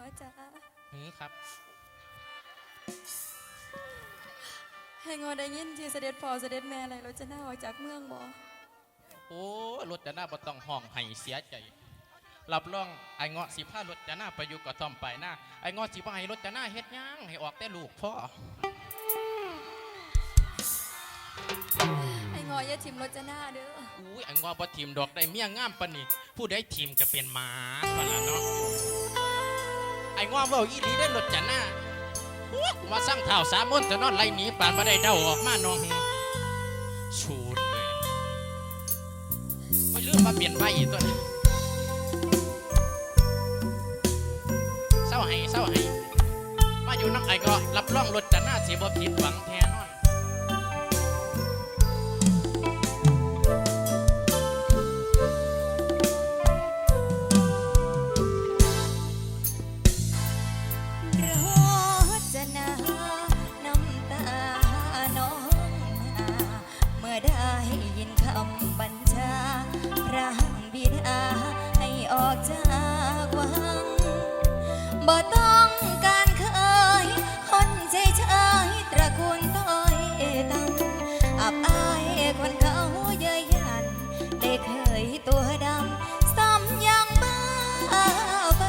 งอจ๋าหือครับให้งอได้ยินที่เสด็จพ่อเสด็จแม่อะไรเราจะน่าออกจากเมืองบ่โอ้รถจะหน้าบ่ต้องห้องให้เสียใจรับรองไอ้เงาะสิพารถจะหน้าไปอยู่กับทอมไปหน้าไอ้เงาะสิบ่ให้รถจะหน้าเฮ็ดหยังให้ออกแต่ลูกพ่อให้งออย่าทิมรถจะหน้าเด้ออุ้ยไอ้เงาะบ่ทีมดอกได้เมียงามปานนี้ผู้ใดทีมก็เป็นหมาคนละเนาะไอ้เงาะเว้าอีหลีได้หลดจะหน้ากูมาสร้างเท้าสามมนต์จะนอนไล่หนีปานมาได้เดาออกมาน้องชูดเลยไม่ลืมมาเปลี่ยนใบอีกตัวนี้เศร้าให้เศร้าให้มาอยู่นั่งไอ้ก็รับรองรถจะหน้าสีบ่ผิดหวังแทน บ่ต้องการเคย คนใจชายตระกูลต้อยต่ำอับอายคนเขาเย้ยยัน ได้เคยตัวดำซ้ำยังบ้าไป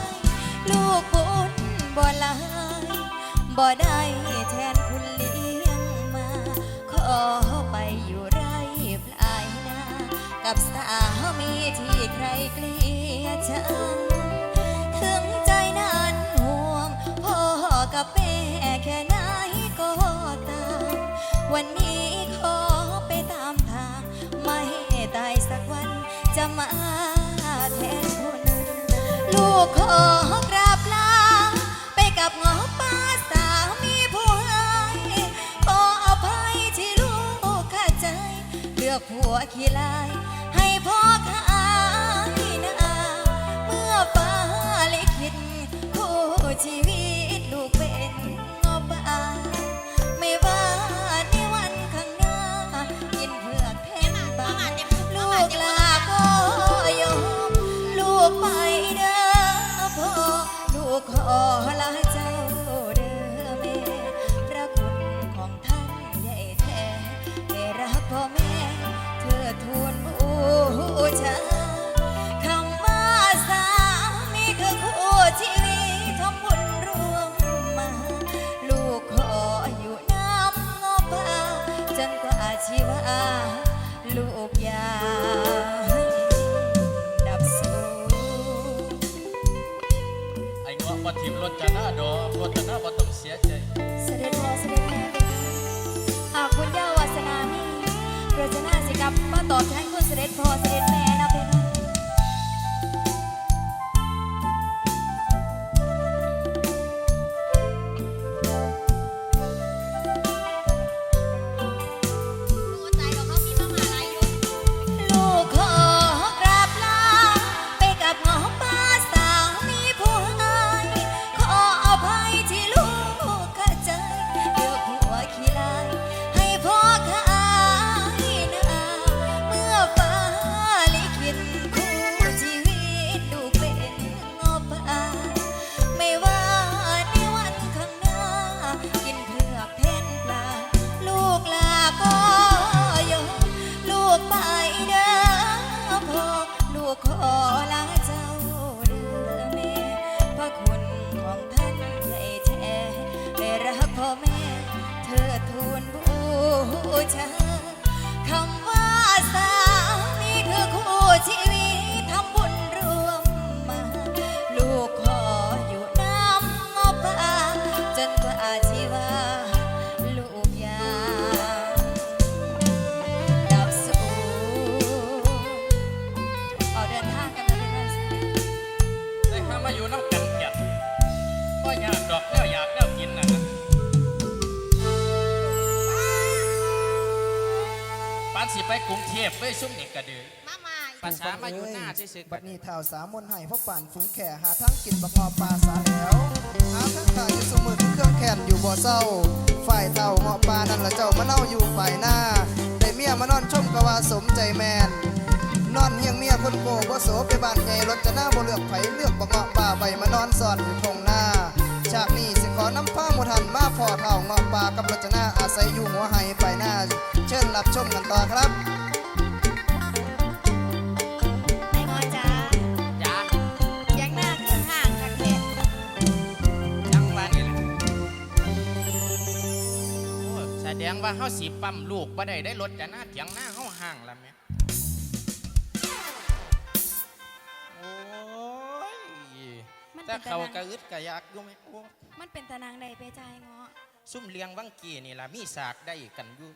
ลูกบุญบ่หลายบ่ได้แทนคุณเลี้ยงมา ขอไปอยู่ไรปลายนา กับสามีที่ใครเกลียดชังถึ วันนี้ขอไปตามทาง ไม่ตายสักวันจะมาแทนคุณ ลูกขอกราบลาไปกับหงอป้าสามีผู้ให้ขออภัยที่ลูกขาดใจ เลือกผัวขี้ลาย ชาคำว่าสามีคือคู่ชีวิตทำบุญร่วมมา ลูกขออยู่น้ำงอป่าจนกว่าชีวาลูกยาดับสูญไอ้เงาะบ่ทีมรถจะหน้าดอกรถจะหน้าบ่ต้องเสียใจ เสด็จพ่อเสด็จแม่เป็นหากคุณย่าวาสนามีโรจนาสิกับมาตอบแทนคุณเสด็จพ่อเสด็จ ปานสิไปกรุงเทพไปซุ่มนี่กระเดือมาใหม่ภาษามาอยู่หน้าซื่อๆบัดนี้เท่าสามมนให้พ่อป่านฝูงแข่หาทั้งกินบักงอปลาสาแล้วหาทั้งขายอยู่สมือเครื่องแขนอยู่บ่เศร้า ฝ่ายเท่าเหาะปลานั่นละเจ้ามาเน่าอยู่ฝ่ายหน้าได้เมียมานอนชมกะว่าสมใจแมนนอนเฮียงเมียคนโกบ่โสไปบ้านใหญ่รถจะหน้าบ่เลือกไผเลือกบักเงาะป่าใบมานอนซ่อนอยู่ทงหน้าฉากนี้สิขอนำผ้าหมูทันมาพอเท่าเงาะป่ากับรถจะหน้าอาศัยอยู่หัวไห้ไปหน้า เชิญรับชมกันต่อครับไอ้งอจ้าจ้ายังหน้าคือห่างกันแท้จังหวะนี่แหละโอ้แสดงว่าเฮาสิปั๊มลูกบ่ได้ได้รถจะหน้าเถียงหน้าเฮาห่างละแม่โอ้ยมันถ้าเป็นตะเขานางกระอึดกระยักอยู่ไหมโอ้มันเป็นตะนางใดไปใจายงอซุ่มเลี้ยงวังกีนี่ล่ะมีสากได้กันอยู่